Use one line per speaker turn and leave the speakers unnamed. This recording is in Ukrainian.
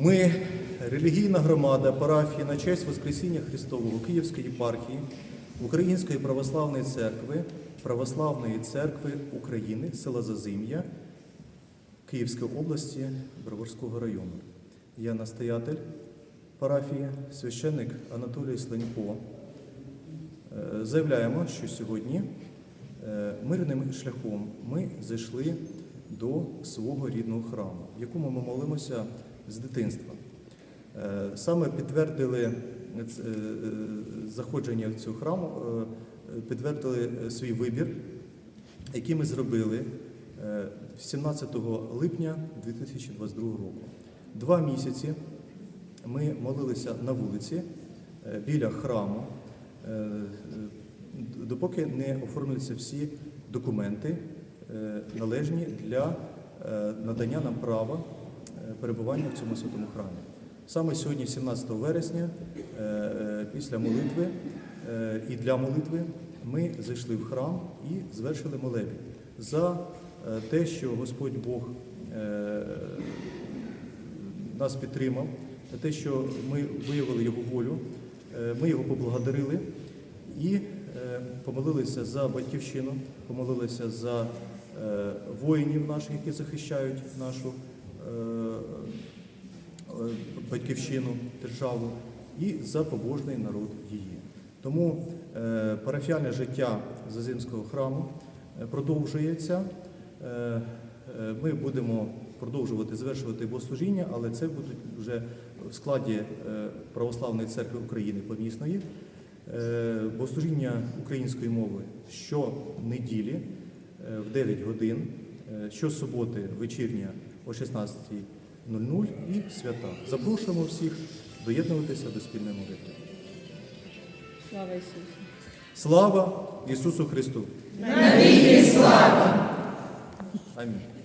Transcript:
Ми, релігійна громада парафії на честь Воскресіння Христового Київської єпархії Української православної церкви, Православної церкви України, села Зазим'я, Київської області, Броварського району. Я настоятель парафії, священник Анатолій Сленько. Е, Заявляємо, що сьогодні е, мирним шляхом ми зайшли до свого рідного храму, в якому ми молимося з дитинства. Е, Саме підтвердили е, е, заходження в цю храму, підтвердили свій вибір, який ми зробили е, 17 липня 2022 року. Два місяці ми молилися на вулиці біля храму, допоки не оформилися всі документи, належні для надання нам права перебування в цьому святому храмі. Саме сьогодні, 17 вересня, е, е, після молитви е, і для молитви ми зайшли в храм і звершили молебень за те, що Господь Бог нас підтримав, за те, що ми виявили його волю, ми його поблагодарили і помолилися за батьківщину, помолилися за воїнів наших, які захищають нашу батьківщину, державу, і за побожний народ її. Тому е, парафіальне життя Зазимського храму е, продовжується. Е, е, Ми будемо продовжувати звершувати богослужіння, але це будуть вже в складі е, Православної церкви України помісної. Е, Богослужіння української мови щонеділі е, в 9 годин, е, щосуботи вечірня о 16.00 і свята. Запрошуємо всіх доєднуватися до спільної молитви.
Слава Ісусу!
Слава Ісусу Христу! Навіки слава! Амінь.